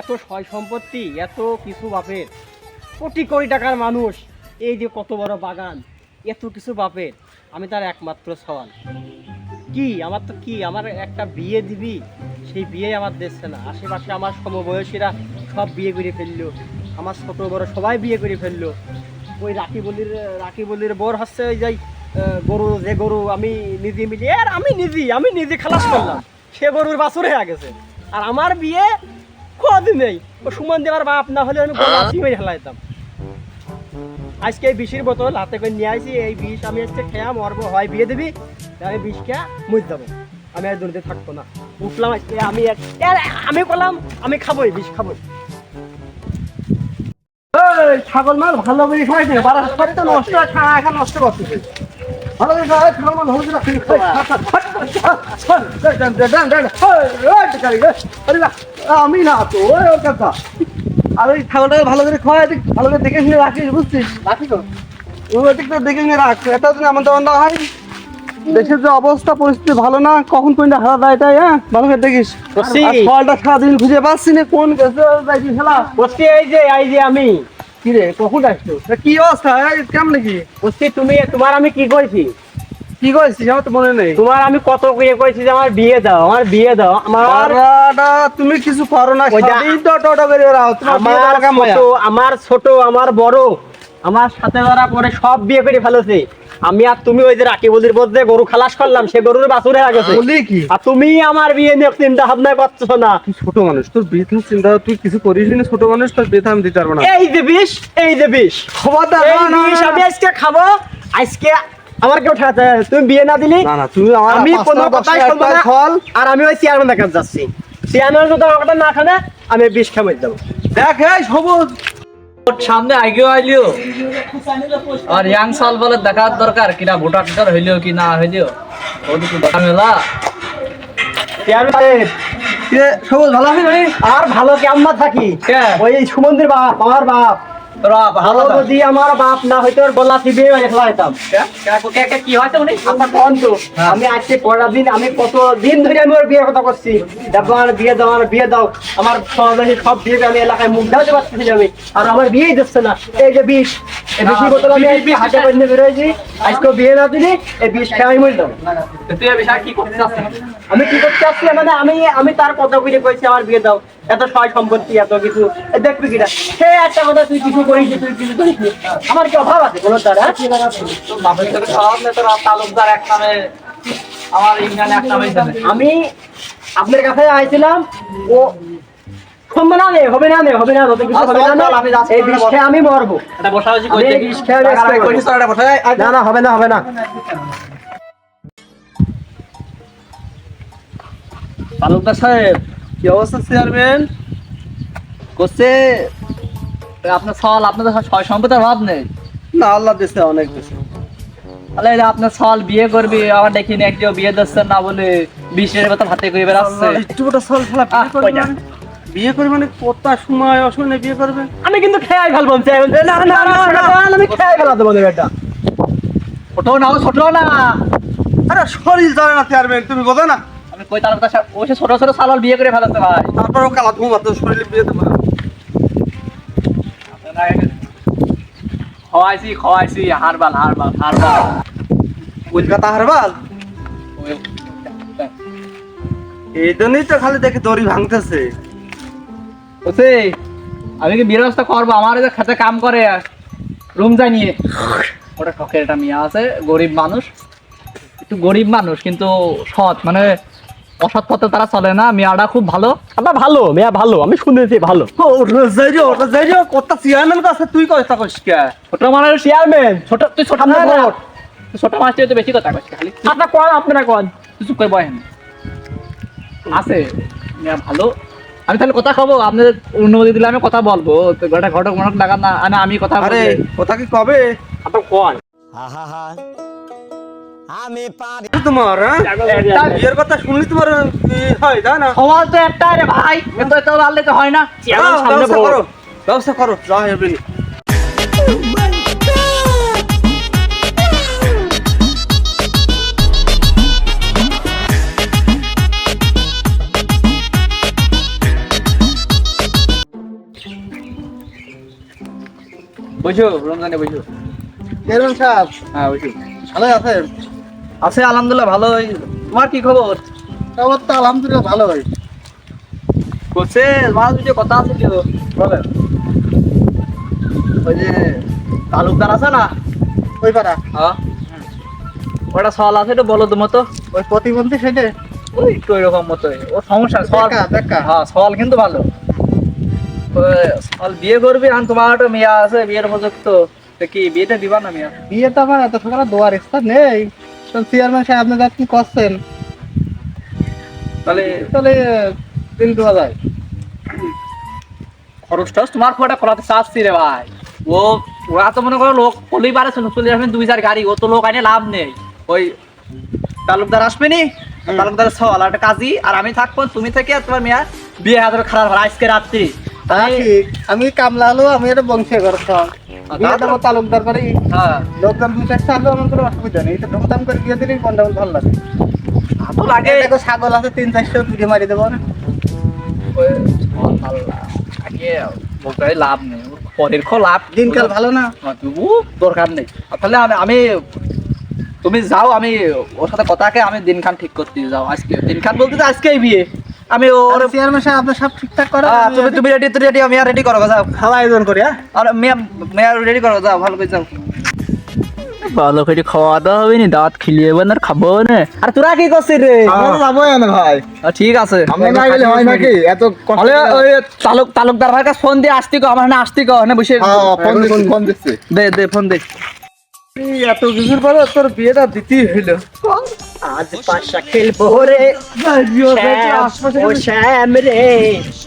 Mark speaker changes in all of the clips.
Speaker 1: এত সয় সম্পত্তি, এত কিছু বাপের। কোটি কোটি টাকার মানুষ, এই যে কত বড় বাগান, এত কিছু বাপের। আমি তার একমাত্র সওয়াল। কি? আমার তো কি? আমার একটা বিয়ে দিবি? সেই বিয়ে আমার দিচ্ছে না। আশেপাশে আমার সমবয়সীরা সব বিয়ে করে ফেলল। আমার ছোট বড় সবাই বিয়ে করে ফেলল। ওই রাখি বলির রাখি বলির বর হচ্ছে ওই যাই গরু, যে গরু আমি নিজে মিলিয়ে, আর আমি নিজে আমি নিজে খালাস করলাম। সে গরুর বাছুর হয়ে গেছে। আর আমার বিয়ে কদিন নেই? ও সুমন দেওয়ার বাপ না হলে আমি গলা চিমে ঢেলাইতাম আজকে এই বিষের বোতল হাতে করে নিয়ে আসি এই বিষ আমি আজকে খেয়া মরবো হয় বিয়ে দিবি আমি বিষ খেয়া মুজ যাব। আমি আর দুর্নীতি থাকব না। উঠলাম আজকে আমি এক- আমি বললাম আমি খাবোই বিষ খাবোই। এই, ছাগল মাছ ভালো করে খাই দিলে বারো সবাই তো নষ্ট হয়, খাওয়া এখন নষ্ট করতেছে। আমি না তো কাকা আর ওই ছাগলটাকে ভালো করে খাওয়া দিক ভালো করে দেখে শুনে রাখিস বুঝছিস রাখি তো ওই দিকটা দেখে শুনে রাখ এটা যদি আমার দোকান হয় দেশের যে অবস্থা পরিস্থিতি ভালো না কখন কোনটা হারা দেয় তাই হ্যাঁ ভালো করে দেখিস ফলটা সারাদিন খুঁজে পাচ্ছি না কোন যাইছি
Speaker 2: এই যে এই যে আমি
Speaker 1: কি রে কখন আসছো কি অবস্থা কেমন কি
Speaker 2: বসছি তুমি তোমার আমি কি করেছি
Speaker 1: কি করেছিস? আমার তো মনে নেই।
Speaker 2: তোমার আমি কত করে করেছি যে আমার বিয়ে দাও আমার বিয়ে দাও। আমার
Speaker 1: তুমি কিছু করো না সারাদিন তো করে রাও তোমার বিয়ে
Speaker 2: ছোট আমার ছোট আমার বড় আমার সাথে যারা পরে সব বিয়ে করে ফেলেছে। আমি আর তুমি ওই যে রাখি বলির মধ্যে গরু খালাস করলাম সে গরুর বাছুর হয়ে গেছে।
Speaker 1: কি?
Speaker 2: আর তুমি আমার বিয়ে নিয়ে চিন্তা ভাবনা করছ না।
Speaker 1: তুই ছোট মানুষ? তোর বেতন চিন্তা তুই কিছু করিস না? ছোট মানুষ তোর বেতন আমি দিতে পারব না।
Speaker 2: এই যে বিষ এই যে বিষ।
Speaker 1: খবরদার
Speaker 2: আমি আজকে খাব আজকে আমার কেউ ঠেকাতে তুমি বিয়ে না দিলি
Speaker 1: না না তুমি আমার
Speaker 2: আমি কোনো কথাই শুনব না।
Speaker 1: ফল
Speaker 2: আর আমি ওই চেয়ারম্যান কাছে যাচ্ছি। চেয়ারম্যান যদি আমার কথা না খানে আমি বিষ খাব যাব।
Speaker 1: দেখ এই সবুজ।
Speaker 3: সামনে আগেও আইলিও। আর ইয়াং সাল বলে দেখার দরকার কিনা ভোটার টোটার হইলেও কি না হইলেও। ওদিকে
Speaker 1: কি রে, সবুজ ভালো
Speaker 2: আর ভালো কেমন থাকি?
Speaker 3: কে?
Speaker 2: ওই সুমন্দির বাপ আমার বাপ। যদি আমার বাপ না হইতো ওর গলা চিবিয়ে মেরে ফেলাইতাম
Speaker 3: কি? হয়তো উনি?
Speaker 2: আপনার কোন তো আমি আজকে কয়টা দিন আমি কত দিন ধরে আমি ওর বিয়ের কথা করছি দেখো আমার বিয়ে দাও আমার বিয়ে দাও। আমার সমাজে সব বিয়ে আমি এলাকায় মুখ দেওয়াতে পারতেছি আমি। আর আমার বিয়েই দিচ্ছে না। এই যে বিষ এই বিষের বোতল আমি আজকে হাতে করে বেরোয়েছি। আজকে বিয়ে না দিলি এই বিষ খেয়ে আমি মরে যাব।
Speaker 3: তুই এই বিষয়ে কি করতে চাচ্ছিস
Speaker 2: আমি কি করতে চাচ্ছি? মানে আমি আমি তার কথা বুঝে কইছি আমার বিয়ে দাও। এত সয় সম্পত্তি এত কিছু। দেখবি কিনা সে একটা কথা তুই কিছু করিস তুই কিছু করিস আমার কি অভাব আছে তার
Speaker 3: তালুকদার এক নামে আমার এক নামে
Speaker 2: আমি আপনার কাছে আইছিলাম ও শুনবে না নে হবে না নে হবে না নতুন কিছু হবে না
Speaker 3: আমি
Speaker 2: এই বিষ আমি মরবো।
Speaker 3: এটা বসা হয়েছে
Speaker 2: আমি এই বিষ আমি আজকে না না হবে না হবে না।
Speaker 3: তালুকদার সাহেব
Speaker 1: কি অবস্থা চেয়ারম্যান?
Speaker 3: করছে আপনার সল আপনাদের ছয় সম্পদের অভাব নেই?
Speaker 1: না আল্লাহ দিছে অনেক দিছে
Speaker 3: তাহলে এই যে আপনার সল বিয়ে করবি আবার দেখি না একটিও বিয়ে দিচ্ছেন না বলে বিশের মতো হাতে করে বেড়াচ্ছে
Speaker 1: একটু ওটা সল ফেলা বিয়ে করবে। মানে? বিয়ে করবে মানে কত সময় অসময়ে বিয়ে করবে?
Speaker 2: আমি কিন্তু খেয়ে ফেলব না না না না আমি ফেলা দেবো এটা
Speaker 3: ছোট না ছোট না।
Speaker 1: আরে শরীর জানে না চেয়ারম্যান তুমি বোঝো না?
Speaker 3: আমি কই সাহেব ও ছোট ছোট সালাল বিয়ে করে ফেলাতে ভাই
Speaker 1: তারপরও কালা ঘুমাতো শরীরে বিয়ে দেবো
Speaker 3: খাওয়াইছি খাওয়াইছি herbal herbal herbal
Speaker 1: Kolkata herbal এই জন্যই তো খালি দেখে দড়ি ভাঙতেছে।
Speaker 3: ওসে আমি কি ব্যবস্থা করব আমার যে খেতে কাম করে রুম যাই নিয়ে। ওটা শখের একটা মেয়ে আছে গরিব মানুষ একটু গরিব মানুষ কিন্তু সৎ। মানে অসৎ পথে তারা চলে না মেয়াটা খুব ভালো।
Speaker 2: আপনার ভালো মেয়া ভালো আমি শুনেছি ভালো।
Speaker 1: কত চেয়ারম্যান কাছে তুই কথা কইস
Speaker 3: ছোট মানুষ
Speaker 2: চেয়ারম্যান
Speaker 3: ছোট তুই ছোট ছোট মাছ তো বেশি কথা কইছিস খালি। তুই-
Speaker 2: আপনার কোন আপনারা কোন।
Speaker 3: তুই চুপ করে বহেন আছে। মেয়া ভালো। আমি তাহলে কথা খাব আপনাদের অনুমতি দিলে আমি কথা বলব। তো গোটা ঘটক মটক লাগা না আমি কথা
Speaker 1: আরে কথা কি কবে?
Speaker 2: আপনার কোন। আমি পারি।
Speaker 1: তোমার হ্যাঁ? একটা বিয়ের কথা শুনলি তোমার হয় তাই না?
Speaker 3: হওয়ার তো একটা রে ভাই এত এত আনলে তো হয় না।
Speaker 1: হ্যাঁ,
Speaker 2: সামনে
Speaker 1: করো ব্যবস্থা করো যা হবে
Speaker 3: বুঝো রমজানে বুঝো
Speaker 4: সাহেব।
Speaker 3: হ্যাঁ বুঝো
Speaker 4: ভালো আছেন?
Speaker 3: আছে আলহামদুলিল্লাহ ভালোই তোমার কি খবর?
Speaker 4: খবর তো আলহামদুলিল্লাহ ভালো ভাই
Speaker 3: করছে মাছ দুটো কথা আছে কি বলেন ওই যে তালুকদার আছে না?
Speaker 4: ওই পারা
Speaker 3: হ্যাঁ। ওটা সওয়াল আছে একটু বলো তো মতো।
Speaker 4: ওই প্রতিবন্ধী সেটে?
Speaker 3: ওই একটু ওইরকম মতোই ও সমস্যা সওয়াল
Speaker 4: দেখা। দেখা
Speaker 3: হ্যাঁ সওয়াল কিন্তু ভালো। সওয়াল বিয়ে করবি আর তোমার একটা মেয়ে আছে বিয়ের উপযুক্ত। তো কি বিয়েটা দিবা না মেয়ে?
Speaker 4: বিয়ে তো আমার এত সকালে দোয়ার ইচ্ছা নেই। তো চেয়ারম্যান সাহেব আপনি যা কি করছেন?
Speaker 3: তাহলে
Speaker 4: তাহলে দিন দেওয়া যায়
Speaker 3: খরচ টরচ তোমার খুব একটা চাচ্ছি রে ভাই। ও ওরা তো মনে করো লোক পলিই পারে চলে আসবেন দুই চার গাড়ি ও তো লোক আইনে লাভ নেই। ওই তালুকদার আসবে নি তালুকদার সওয়াল একটা কাজী আর আমি থাকব তুমি থেকে তোমার মেয়া বিয়ে হাজার খারাপ আজকে রাত্রি।
Speaker 4: আমি কামলা হলো আমি এটা বংশে ঘর বিয়ে তালুকদার
Speaker 3: হ্যাঁ।
Speaker 4: লোকজন দু চারটা আসলে আমার কোনো অসুবিধা নেই। ধুমধাম করে বিয়ে দিলেই মনটা ভালো লাগে।
Speaker 3: তো লাগে।
Speaker 4: দেখো ছাগল আছে তিন চারশো তুলে মারি দেবো না।
Speaker 3: ওই সওয়াল ভালো আগে লাভ নেই। পরের খো লাভ
Speaker 4: দিনকাল ভালো না?
Speaker 3: হ্যাঁ, তবু দরকার নেই। তাহলে আমি তুমি যাও আমি ওর সাথে কথাকে আমি দিনখান ঠিক করতে যাও। আজকে দিনখান বলতে আজকেই বিয়ে। আমি ওর
Speaker 4: আর চেয়ারম্যান সাহেব আপনি সব ঠিকঠাক করে
Speaker 3: তুমি তুমি রেডি তুমি রেডি আমি রেডি করো যাও।
Speaker 4: খাওয়া আয়োজন করি হ্যাঁ?
Speaker 3: আর মেয়া মেয়া রেডি করো যাও ভালো করে যাও। ভালো করে খাওয়া দাওয়া হবে নি দাঁত খিলিয়ে না খাব না। আর তোরা কি করছিস রে?
Speaker 4: যাবোই না ভাই।
Speaker 3: ঠিক আছে।
Speaker 4: আমি না গেলে হয় নাকি? এত
Speaker 3: তাহলে ওই তালুক তালুকদার ভাইয়ের কাছে ফোন দিয়ে আসতি কো আমার না আসতি কো না বসে
Speaker 4: ফোন দিচ্ছি ফোন
Speaker 3: দে দে ফোন দে।
Speaker 4: এত কিছুর পরে তোর বিয়েটা দিতেই হইল।
Speaker 2: আজ পাশা খেলব রে ও শ্যাম রে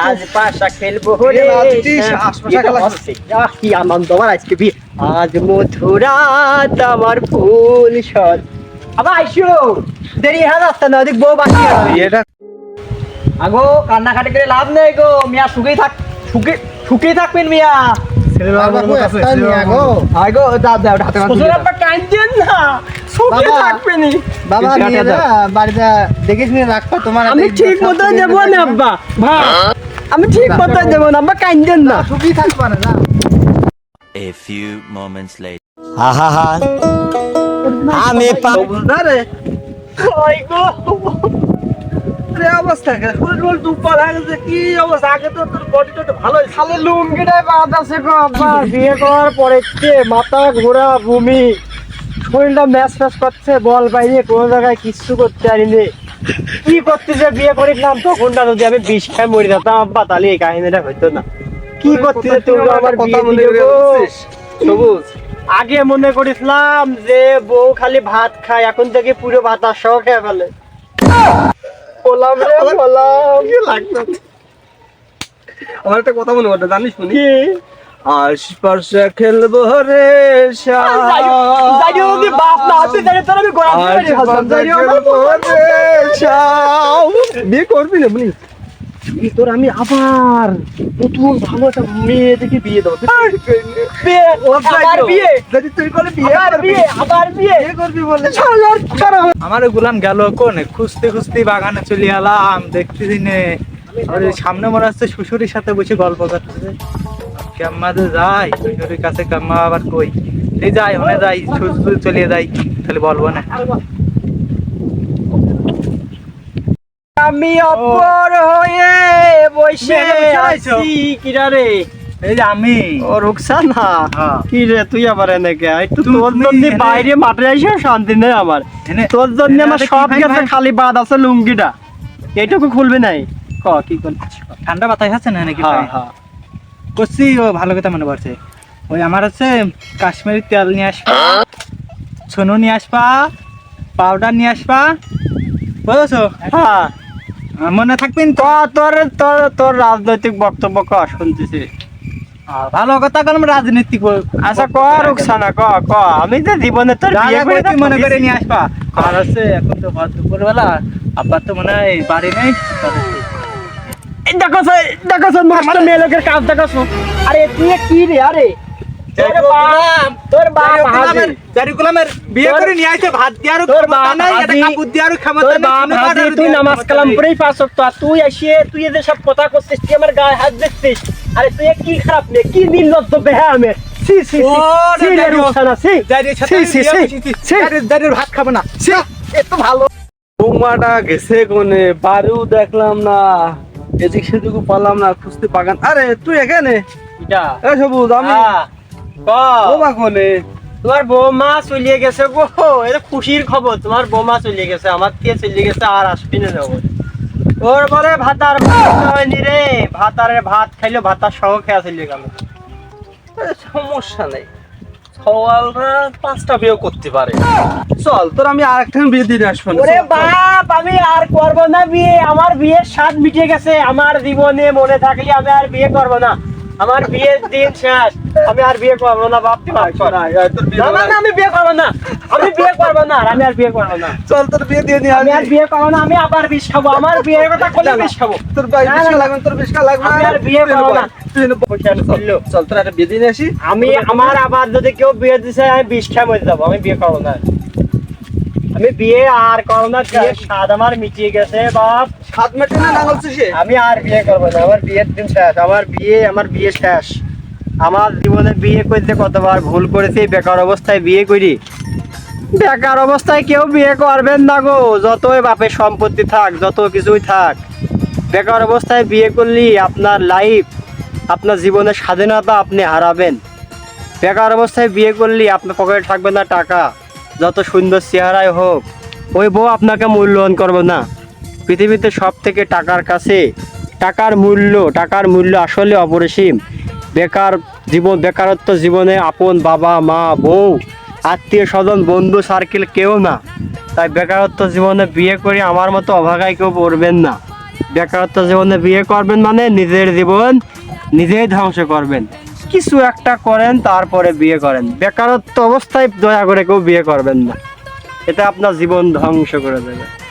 Speaker 2: আজ পাশা খেলব রে কি আনন্দ আমার আজকে বিয়ে আজ মধুরাত আমার ফুল সদ আবার আইসো দেরি হয়ে যাচ্ছে না ওদিক বউ বাকি
Speaker 3: আগো কান্নাকাটি করে লাভ নেই গো মিয়া সুখেই থাক সুখে সুখেই থাকবেন মিয়া।
Speaker 2: আমি ঠিক মতো যাব না আব্বা। ভাই আমি ঠিক মতো যাব না আব্বা কাঁদছেন না।
Speaker 4: সুখী থাকবা না না
Speaker 5: A few moments later.
Speaker 4: আমি
Speaker 3: না রে
Speaker 2: ওই গো
Speaker 3: রে অবস্থা ফুল ফুল কি অবস্থা? আগে তো তোর বডিটা তো ভালো
Speaker 2: খালি লুঙ্গিটাই বাদ আছে গো আব্বা বিয়ে করার পরে কে মাথা ঘোরা ভূমি শরীরটা ম্যাচ ম্যাচ করছে বল পাইনি কোনো জায়গায় কিচ্ছু করতে পারিনি। কি করতেছে বিয়ে করিলাম তখনটা যদি আমি বিষ খাই মরে যেতাম আব্বা তাহলে এই কাহিনীটা হইতো না। কি করতেছে আমার
Speaker 3: কথা মনে সবুজ
Speaker 2: আগে মনে করেছিলাম যে বউ খালি ভাত খায় এখন থেকে পুরো ভাত আর সহ খেয়ে ফেলে। বললাম রে পোলাম
Speaker 4: কি লাগতো আমার একটা কথা মনে পড়ে জানিস শুনি আশপাশে খেলব রে
Speaker 2: বাপ না হাতে আমি গোড়া দিয়ে ফেলতাম।
Speaker 4: বিয়ে করবি না বুনি
Speaker 2: এই তোর আমি আবার নতুন ভালো একটা মেয়ে দেখে বিয়ে দেবো। বিয়ে
Speaker 4: যদি তুই করে
Speaker 2: আবার বিয়ে? আবার বিয়ে?
Speaker 4: করবি বলে।
Speaker 6: আমার গুলাম গেল কোনে? খুঁজতে খুঁজতে বাগানে চলে এলাম দেখতেছি নে। আর ওই সামনে মনে হচ্ছে শ্বশুরের সাথে বসে গল্প করতেছে। কেম্মাতে যাই শ্বশুরের কাছে কেম্মা আবার কই? এই যাই ওনে যাই চলে যাই তাহলে বলব না।
Speaker 2: আমি অপর হয়ে বসে
Speaker 6: আছো?
Speaker 2: কিরা রে?
Speaker 6: এই যে আমি।
Speaker 2: ও রুকসান?
Speaker 6: হ্যাঁ।
Speaker 2: কি রে তুই আবার এনেকে? একটু
Speaker 6: তুমি-
Speaker 2: তোর
Speaker 6: তুমি
Speaker 2: জন্য বাইরে মাঠে এসে শান্তি নেই আমার। তোর জন্য আমার সব
Speaker 6: ভাই
Speaker 2: গেছে
Speaker 6: ভাই?
Speaker 2: খালি বাদ আছে লুঙ্গিটা। এইটুকু খুলবে নাই? ক কি করছিস
Speaker 6: ঠান্ডা বাতাস আছে না নাকি
Speaker 2: হ্যাঁ? হ্যাঁ।
Speaker 6: করছি ও ভালো কথা মনে পড়ছে। ওই আমার হচ্ছে কাশ্মীরি তেল নিয়ে আসবা সোনু নিয়ে আসবা পাউডার নিয়ে আসবা। বুঝেছ?
Speaker 2: হ্যাঁ।
Speaker 6: মনে থাকবেন
Speaker 2: তো তোর তোর তোর রাজনৈতিক বক্তব্য ক শুনতেছি।
Speaker 6: ভালো কথা কারণ রাজনীতি
Speaker 2: আচ্ছা ক রুকসানা ক ক। আমি তো জীবনে তোর বিয়ে করে
Speaker 6: মনে করে নিয়ে আসবা। আর আছে এখন তো দুপুরবেলা। আব্বার তো মনে হয় বাড়ি নেই
Speaker 2: এই দেখো দেখো নষ্ট মেয়ে লোকের কাজ দেখো। আরে তুই কি রে আরে? তোর বাপ হাজি।
Speaker 6: জারিকুলামের বিয়ে করে নিয়ে আসে ভাত দেওয়ারও
Speaker 2: তোর বাপ
Speaker 6: নাই এটা কাপড় দেওয়ারও ক্ষমতা
Speaker 2: তোর বাপ হাজি তুই নামাজ কালাম
Speaker 6: নেই।
Speaker 2: পাস তো তুই এসে তুই এদের সব কথা করছিস তুই আমার গায়ে হাত দিচ্ছিস আরে তুই কি খারাপ নে কি নির্লজ্জ বেহা আমি
Speaker 4: সি সি সি রে
Speaker 6: দাঁড়িয়ে-
Speaker 4: সি সি, সি, সি, সি।
Speaker 6: দাঁড়িয়ে- দাঁড়িয়ে ভাত খাব না এত ভালো।
Speaker 1: বৌমাটা গেছে কোনে? বাড়িও দেখলাম না এদিক সেদিক পারলাম না খুঁজতে বাগান আরে তুই এখানে?
Speaker 2: এটা
Speaker 1: এ সবুজ আমি
Speaker 2: হ্যাঁ।
Speaker 1: বৌমা কোনে?
Speaker 2: তোমার বৌমা চলিয়ে গেছে গো। এটা খুশির খবর তোমার বৌমা চলিয়ে গেছে আমার থেকে চলিয়ে গেছে আর আসবি না যাব ওর বলে ভাতার ভাত হয়নি রে। ভাতারে ভাত খাইলো ভাতার সহ খেয়া চলিয়ে গেল।
Speaker 1: সমস্যা নেই। সওয়ালরা পাঁচটা বিয়ে করতে পারে। চল তোর আমি আর একটা বিয়ে দিয়ে আসব
Speaker 2: ওরে
Speaker 1: চল, চল।
Speaker 2: বাপ আমি আর করব না বিয়ে। আমার বিয়ের স্বাদ মিটে গেছে। আমার জীবনে মনে থাকলে আমি আর বিয়ে করব না। আমার বিয়ের দিন শেষ। আমি আর বিয়ে করব না বাপ তুই
Speaker 1: না, বিয়ে
Speaker 2: না আমি বিয়ে করব না। আমি বিয়ে করব না আর আমি আর বিয়ে করব না।
Speaker 1: চল তোর বিয়ে দিয়ে
Speaker 2: আমি আর বিয়ে করব না আমি আবার বিষ খাব। আমার বিয়ের কথা বিষ খাব।
Speaker 1: তোর ভাই
Speaker 2: না।
Speaker 1: লাগবে তোর বিষ্কা লাগবে
Speaker 2: আমি আর বিয়ে করব
Speaker 1: না।
Speaker 2: আমি
Speaker 1: চল, তোর একটা বিয়ে দিয়ে আসি?
Speaker 2: আমি আমার আবার যদি কেউ বিয়ে দিছে আমি বিষ খাই মরে যাব আমি বিয়ে করব না। আমি বিয়ে আর করব না বিয়ের স্বাদ আমার মিটিয়ে গেছে বাপ।
Speaker 1: হাত মেটে না নাঙ্গল
Speaker 2: আমি আর বিয়ে করব না আমার বিয়ের দিন শেষ আমার বিয়ে আমার বিয়ে শেষ। আমার জীবনে বিয়ে করতে কতবার, ভুল করেছি, বেকার অবস্থায় বিয়ে করি। বেকার অবস্থায় কেউ বিয়ে করবেন না গো, যতই বাপের সম্পত্তি থাক, যত কিছুই থাক। বেকার অবস্থায় বিয়ে করলি আপনার লাইফ আপনার জীবনের স্বাধীনতা আপনি হারাবেন। বেকার অবস্থায় বিয়ে করলি আপনার পকেটে থাকবে না টাকা। যত সুন্দর চেহারাই হোক, ওই বউ আপনাকে মূল্যায়ন করবে না। পৃথিবীতে সব থেকে টাকার কাছে, টাকার মূল্য টাকার মূল্য আসলে অপরিসীম। বেকার জীবন, বেকারত্ব জীবনে আপন বাবা, মা, বউ, আত্মীয় স্বজন, বন্ধু সার্কেল কেউ না। তাই বেকারত্ব জীবনে বিয়ে করে আমার মতো অভাগায় কেউ পড়বেন না। বেকারত্ব জীবনে বিয়ে করবেন মানে নিজের জীবন নিজেই ধ্বংস করবেন। কিছু একটা করেন, তারপরে বিয়ে করেন। বেকারত্ব অবস্থায় দয়া করে কেউ বিয়ে করবেন না। এটা আপনার জীবন ধ্বংস করে দেবে।